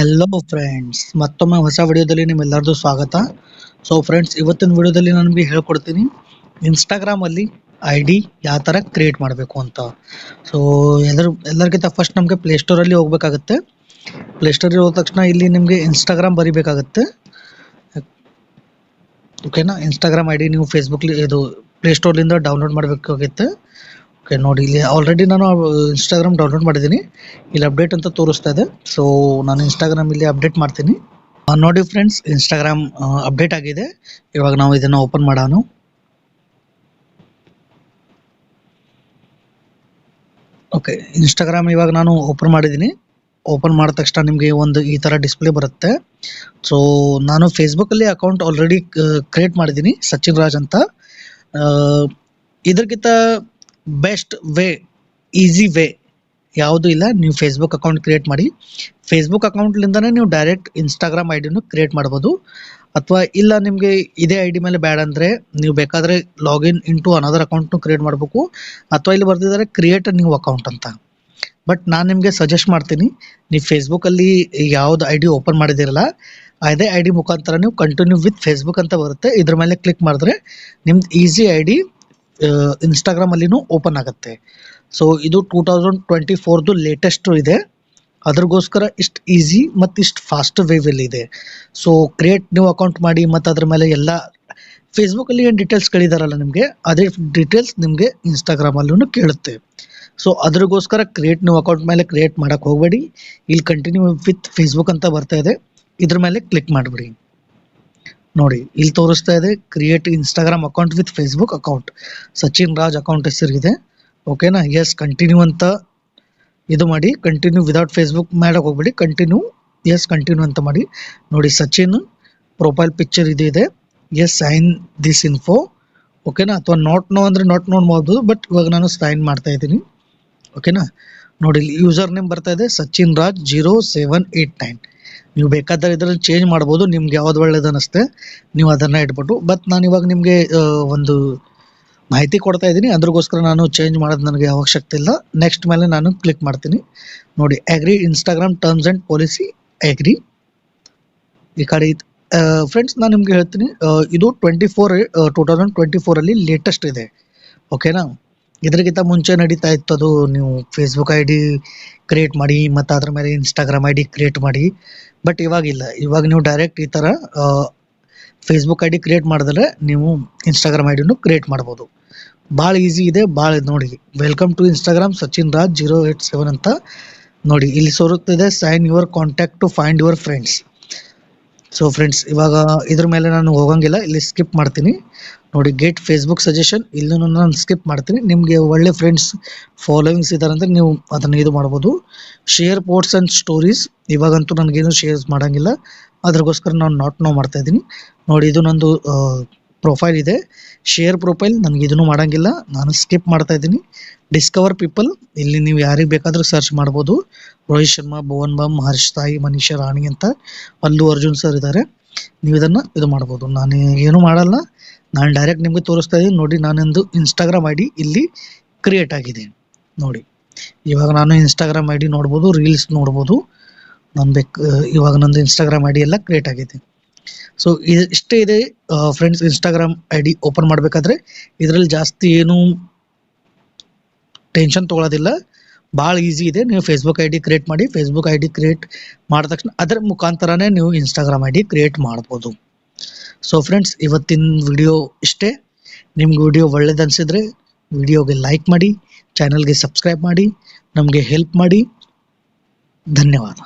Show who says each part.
Speaker 1: Hello friends ಮತ್ತೊಮ್ಮೆ ಹೊಸ ವಿಡಿಯೋದಲ್ಲಿ ನಿಮ್ಮೆಲ್ಲರದು ಸ್ವಾಗತ. ಸೊ ಫ್ರೆಂಡ್ಸ್ ಇವತ್ತಿನ ವಿಡಿಯೋದಲ್ಲಿ ನಾನು ನಿಮಗೆ ಹೇಳ್ಕೊಡ್ತೀನಿ ಇನ್ಸ್ಟಾಗ್ರಾಮಲ್ಲಿ ಐ ಡಿ ಯಾವ ಥರ ಕ್ರಿಯೇಟ್ ಮಾಡಬೇಕು ಅಂತ. ಸೊ ಎಲ್ಲರ, ಎಲ್ಲರಿಗಿಂತ ಫಸ್ಟ್ ನಮಗೆ ಪ್ಲೇಸ್ಟೋರಲ್ಲಿ ಹೋಗ್ಬೇಕಾಗತ್ತೆ. ಪ್ಲೇಸ್ಟೋರಲ್ಲಿ ಹೋದ ತಕ್ಷಣ ಇಲ್ಲಿ ನಿಮಗೆ ಇನ್ಸ್ಟಾಗ್ರಾಮ್ ಬರೀಬೇಕಾಗತ್ತೆ. ಓಕೆನಾ ಇನ್ಸ್ಟಾಗ್ರಾಮ್ ಐ ಡಿ ನೀವು ಫೇಸ್ಬುಕ್ ಇದು ಪ್ಲೇಸ್ಟೋರ್ಲಿಂದ ಡೌನ್ಲೋಡ್ ಮಾಡಬೇಕಾಗುತ್ತೆ. ಓಕೆ ನೋಡಿ, ಇಲ್ಲಿ ಆಲ್ರೆಡಿ ನಾನು ಇನ್ಸ್ಟಾಗ್ರಾಮ್ ಡೌನ್ಲೋಡ್ ಮಾಡಿದ್ದೀನಿ. ಇಲ್ಲಿ ಅಪ್ಡೇಟ್ ಅಂತ ತೋರಿಸ್ತಾ ಇದೆ. ಸೊ ನಾನು ಇನ್ಸ್ಟಾಗ್ರಾಮ್ ಇಲ್ಲಿ ಅಪ್ಡೇಟ್ ಮಾಡ್ತೀನಿ. ನೋಡಿ ಫ್ರೆಂಡ್ಸ್ ಇನ್ಸ್ಟಾಗ್ರಾಮ್ ಅಪ್ಡೇಟ್ ಆಗಿದೆ. ಇವಾಗ ನಾವು ಇದನ್ನು ಓಪನ್ ಮಾಡೋಣ. ಓಕೆ ಇನ್ಸ್ಟಾಗ್ರಾಮ್ ಇವಾಗ ನಾನು ಓಪನ್ ಮಾಡಿದ್ದೀನಿ. ಓಪನ್ ಮಾಡಿದ ತಕ್ಷಣ ನಿಮಗೆ ಒಂದು ಈ ಥರ ಡಿಸ್ಪ್ಲೇ ಬರುತ್ತೆ. ಸೊ ನಾನು ಫೇಸ್ಬುಕ್ಕಲ್ಲಿ ಅಕೌಂಟ್ ಆಲ್ರೆಡಿ ಕ್ರಿಯೇಟ್ ಮಾಡಿದ್ದೀನಿ, ಸಚಿನ್ ರಾಜ್ ಅಂತ. ಇದಕ್ಕಿಂತ ಬೆಸ್ಟ್ ವೇ, ಈಸಿ ವೇ ಯಾವುದೂ ಇಲ್ಲ. ನೀವು ಫೇಸ್ಬುಕ್ ಅಕೌಂಟ್ ಕ್ರಿಯೇಟ್ ಮಾಡಿ. ಫೇಸ್ಬುಕ್ ಅಕೌಂಟ್ಲಿಂದನೇ ನೀವು ಡೈರೆಕ್ಟ್ ಇನ್ಸ್ಟಾಗ್ರಾಮ್ ಐ ಡಿನೂ ಕ್ರಿಯೇಟ್ ಮಾಡ್ಬೋದು. ಅಥವಾ ಇಲ್ಲ ನಿಮಗೆ ಇದೇ ಐ ಡಿ ಮೇಲೆ ಬೇಡ ಅಂದರೆ ನೀವು ಬೇಕಾದರೆ ಲಾಗಿನ್ ಇಂಟು ಅನದರ್ ಅಕೌಂಟ್ನು ಕ್ರಿಯೇಟ್ ಮಾಡಬೇಕು. ಅಥವಾ ಇಲ್ಲಿ ಬರ್ತಿದ್ದಾರೆ ಕ್ರಿಯೇಟ್ ಅ ನ್ಯೂ ಅಕೌಂಟ್ ಅಂತ. ಬಟ್ ನಾನು ನಿಮಗೆ ಸಜೆಸ್ಟ್ ಮಾಡ್ತೀನಿ. ನೀವು ಫೇಸ್ಬುಕ್ಕಲ್ಲಿ ಯಾವ್ದು ಐ ಡಿ ಓಪನ್ ಮಾಡಿದಿರಲ್ಲ ಅದೇ ಐ ಡಿ ಮುಖಾಂತರ ನೀವು ಕಂಟಿನ್ಯೂ ವಿತ್ ಫೇಸ್ಬುಕ್ ಅಂತ ಬರುತ್ತೆ. ಇದ್ರ ಮೇಲೆ ಕ್ಲಿಕ್ ಮಾಡಿದ್ರೆ ನಿಮ್ದು ಈಸಿ ಐ ಡಿ ಇನ್ಸ್ಟಾಗ್ರಾಮಲ್ಲಿನೂ ಓಪನ್ ಆಗುತ್ತೆ. ಸೊ ಇದು ಟೂ ತೌಸಂಡ್ ಟ್ವೆಂಟಿ ಫೋರ್ದು ಲೇಟೆಸ್ಟ್ ಇದೆ. ಅದ್ರಗೋಸ್ಕರ ಇಷ್ಟು ಈಸಿ ಮತ್ತು ಇಷ್ಟು ಫಾಸ್ಟ್ ವೇವಲ್ಲಿ ಇದೆ. ಸೊ ಕ್ರಿಯೇಟ್ ನ್ಯೂ ಅಕೌಂಟ್ ಮಾಡಿ ಮತ್ತು ಅದ್ರ ಮೇಲೆ ಎಲ್ಲ ಫೇಸ್ಬುಕ್ಕಲ್ಲಿ ಏನು ಡೀಟೇಲ್ಸ್ ಕಳಿದಾರಲ್ಲ ನಿಮಗೆ, ಅದೇ ಡೀಟೇಲ್ಸ್ ನಿಮಗೆ ಇನ್ಸ್ಟಾಗ್ರಾಮಲ್ಲೂ ಕೇಳುತ್ತೆ. ಸೊ ಅದ್ರಗೋಸ್ಕರ ಕ್ರಿಯೇಟ್ ನ್ಯೂ ಅಕೌಂಟ್ ಮೇಲೆ ಕ್ರಿಯೇಟ್ ಮಾಡೋಕ್ಕೆ ಹೋಗಬೇಡಿ. ಇಲ್ಲಿ ಕಂಟಿನ್ಯೂ ವಿತ್ ಫೇಸ್ಬುಕ್ ಅಂತ ಬರ್ತಾ ಇದೆ. ಇದ್ರ ಮೇಲೆ ಕ್ಲಿಕ್ ಮಾಡಿಬಿಡಿ. ನೋಡಿ, ಇಲ್ಲಿ ತೋರಿಸ್ತಾ ಇದೆ create Instagram account with Facebook account Sachin Raj account ಹೆಸರಿದೆ ಓಕೆನಾ ಎಸ್ ಕಂಟಿನ್ಯೂ ಅಂತ ಇದು ಮಾಡಿ ಕಂಟಿನ್ಯೂ ವಿದೌಟ್ ಫೇಸ್ಬುಕ್ ಮಾಡಕ್ಕೆ ಹೋಗ್ಬೇಡಿ. ಕಂಟಿನ್ಯೂ ಎಸ್ ಕಂಟಿನ್ಯೂ ಅಂತ ಮಾಡಿ. ನೋಡಿ, ಸಚಿನ್ ಪ್ರೊಫೈಲ್ ಪಿಕ್ಚರ್ ಇದು ಇದೆ. ಎಸ್ ಸೈನ್ ದಿಸ್ ಇನ್ಫೋ ಓಕೆನಾ ಅಥವಾ ನಾಟ್ ನೋ ಅಂದರೆ ನಾಟ್ ಮಾಡ್ಬೋದು ಬಟ್ ಇವಾಗ ನಾನು ಸೈನ್ ಮಾಡ್ತಾ ಇದ್ದೀನಿ. ಓಕೆನಾ ನೋಡಿ ಯೂಸರ್ ನೇಮ್ ಬರ್ತಾ ಇದೆ, Sachin Raj zero seven eight nine ನೀವು ಬೇಕಾದ್ರೆ ಇದರಲ್ಲಿ ಚೇಂಜ್ ಮಾಡ್ಬೋದು, ನಿಮ್ಗೆ ಯಾವ್ದು ಒಳ್ಳೇದು ಅನ್ನಿಸ್ತೆ, ನೀವು ಅದನ್ನು ಇಟ್ಬಿಟ್ಟು. ಬಟ್ ನಾನು ಇವಾಗ ನಿಮಗೆ ಒಂದು ಮಾಹಿತಿ ಕೊಡ್ತಾ ಇದ್ದೀನಿ. ಅದ್ರಗೋಸ್ಕರ ನಾನು ಚೇಂಜ್ ಮಾಡೋದು ನನಗೆ ಅವಶ್ಯಕತೆ ಇಲ್ಲ. ನೆಕ್ಸ್ಟ್ ಮೇಲೆ ನಾನು ಕ್ಲಿಕ್ ಮಾಡ್ತೀನಿ. ನೋಡಿ agree Instagram terms and policy agree ಈ ಕಡೆ ಫ್ರೆಂಡ್ಸ್ ನಾನು ನಿಮ್ಗೆ ಹೇಳ್ತೀನಿ ಇದು twenty four two thousand twenty ಫೋರಲ್ಲಿ latest ಇದೆ. ಓಕೆನಾ ಇದರಿಗಿಂತ ಮುಂಚೆ ನಡೀತಾ ಇತ್ತು ಅದು. ನೀವು ಫೇಸ್ಬುಕ್ ಐ ಡಿ ಕ್ರಿಯೇಟ್ ಮಾಡಿ, ಮತ್ತು ಅದ್ರ ಮೇಲೆ ಇನ್ಸ್ಟಾಗ್ರಾಮ್ ಐ ಡಿ ಕ್ರಿಯೇಟ್ ಮಾಡಿ. ಬಟ್ ಇವಾಗಿಲ್ಲ ಇವಾಗ ನೀವು ಡೈರೆಕ್ಟ್ ಈ ಥರ ಫೇಸ್ಬುಕ್ ಐ ಡಿ ಕ್ರಿಯೇಟ್ ಮಾಡಿದ್ರೆ ನೀವು ಇನ್ಸ್ಟಾಗ್ರಾಮ್ ಐ ಡಿನೂ ಕ್ರಿಯೇಟ್ ಮಾಡ್ಬೋದು. ಭಾಳ ಈಸಿ ಇದೆ ಭಾಳ ನೋಡಿ. Welcome to Instagram Sachin Raj zero eight seven ಅಂತ ನೋಡಿ. ಇಲ್ಲಿ ಸೋರುತ್ತಿದೆ sign your contact to find your friends so friends ಇವಾಗ ಇದ್ರ ಮೇಲೆ ನಾನು ಹೋಗಂಗಿಲ್ಲ, ಇಲ್ಲಿ ಸ್ಕಿಪ್ ಮಾಡ್ತೀನಿ. ನೋಡಿ ಗೇಟ್ ಫೇಸ್ಬುಕ್ ಸಜೆಷನ್ ಇಲ್ಲೂ ನಾನು ಸ್ಕಿಪ್ ಮಾಡ್ತೀನಿ. ನಿಮಗೆ ಒಳ್ಳೆ ಫ್ರೆಂಡ್ಸ್ ಫಾಲೋವಿಂಗ್ಸ್ ಇದ್ದಾರೆ ಅಂದರೆ ನೀವು ಅದನ್ನು ಇದು ಮಾಡ್ಬೋದು. ಶೇರ್ ಪೋರ್ಟ್ಸ್ ಆ್ಯಂಡ್ ಸ್ಟೋರೀಸ್ ಇವಾಗಂತೂ ನನಗೇನು ಶೇರ್ಸ್ ಮಾಡೋಂಗಿಲ್ಲ. ಅದ್ರಗೋಸ್ಕರ ನಾನು ನಾಟ್ ನೋ ಮಾಡ್ತಾ ಇದ್ದೀನಿ. ನೋಡಿ, ಇದು ನಂದು ಪ್ರೊಫೈಲ್ ಇದೆ. ಶೇರ್ ಪ್ರೊಫೈಲ್, ನನಗೆ ಇದನ್ನು ಮಾಡೋಂಗಿಲ್ಲ. ನಾನು ಸ್ಕಿಪ್ ಮಾಡ್ತಾ ಇದ್ದೀನಿ. ಡಿಸ್ಕವರ್ ಪೀಪಲ್ ಇಲ್ಲಿ ನೀವು ಯಾರಿಗೆ ಬೇಕಾದರೂ ಸರ್ಚ್ ಮಾಡ್ಬೋದು. ರೋಹಿತ್ ಶರ್ಮಾ, ಭುವನ್ ಬಾಮ್ ಹರ್ಷ್ ತಾಯಿ, ಮನೀಷಾ ರಾಣಿ ಅಂತ ಅಲ್ಲು ಅರ್ಜುನ್ ಸರ್ ಇದ್ದಾರೆ. ನೀವು ಇದನ್ನು ಇದು ಮಾಡ್ಬೋದು. ನಾನು ಏನು ಮಾಡಲ್ಲ. ನಾನು ಡೈರೆಕ್ಟ್ ನಿಮಗೆ ತೋರಿಸ್ತಾ ಇದ್ದೀನಿ. ನೋಡಿ, ನಾನೊಂದು ಇನ್ಸ್ಟಾಗ್ರಾಮ್ ಐ ಇಲ್ಲಿ ಕ್ರಿಯೇಟ್ ಆಗಿದೆ. ನೋಡಿ, ಇವಾಗ ನಾನು ಇನ್ಸ್ಟಾಗ್ರಾಮ್ ಐ ಡಿ ನೋಡ್ಬೋದು ರೀಲ್ಸ್ ನೋಡ್ಬೋದು. ನಾನು ಬೇಕು ಇವಾಗ ನಂದು ಇನ್ಸ್ಟಾಗ್ರಾಮ್ ಐ ಡಿ ಎಲ್ಲ ಕ್ರಿಯೇಟ್ ಆಗಿದೆ. ಸೊ ಇಷ್ಟೇ ಇದೆ friends Instagram I D open ಮಾಡಬೇಕಾದ್ರೆ ಇದರಲ್ಲಿ ಜಾಸ್ತಿ ಏನು ಟೆನ್ಷನ್ ತೊಗೊಳೋದಿಲ್ಲ. ಭಾಳ ಈಸಿ ಇದೆ. ನೀವು ಫೇಸ್ಬುಕ್ ಐ ಡಿ ಕ್ರಿಯೇಟ್ ಮಾಡಿ ಫೇಸ್ಬುಕ್ ಐ ಡಿ ಕ್ರಿಯೇಟ್ ಮಾಡಿದ ತಕ್ಷಣ ಅದರ ಮುಖಾಂತರನೇ ನೀವು ಇನ್ಸ್ಟಾಗ್ರಾಮ್ ಐ ಡಿ ಕ್ರಿಯೇಟ್ ಮಾಡ್ಬೋದು. ಸೊ ಫ್ರೆಂಡ್ಸ್ ಇವತ್ತಿನ ವಿಡಿಯೋ ಇಷ್ಟೇ. ನಿಮ್ಗೆ ವಿಡಿಯೋ ಒಳ್ಳೇದು ಅನಿಸಿದ್ರೆ ವಿಡಿಯೋಗೆ ಲೈಕ್ ಮಾಡಿ ಚಾನಲ್ಗೆ ಸಬ್ಸ್ಕ್ರೈಬ್ ಮಾಡಿ, ನಮಗೆ ಹೆಲ್ಪ್ ಮಾಡಿ. ಧನ್ಯವಾದ.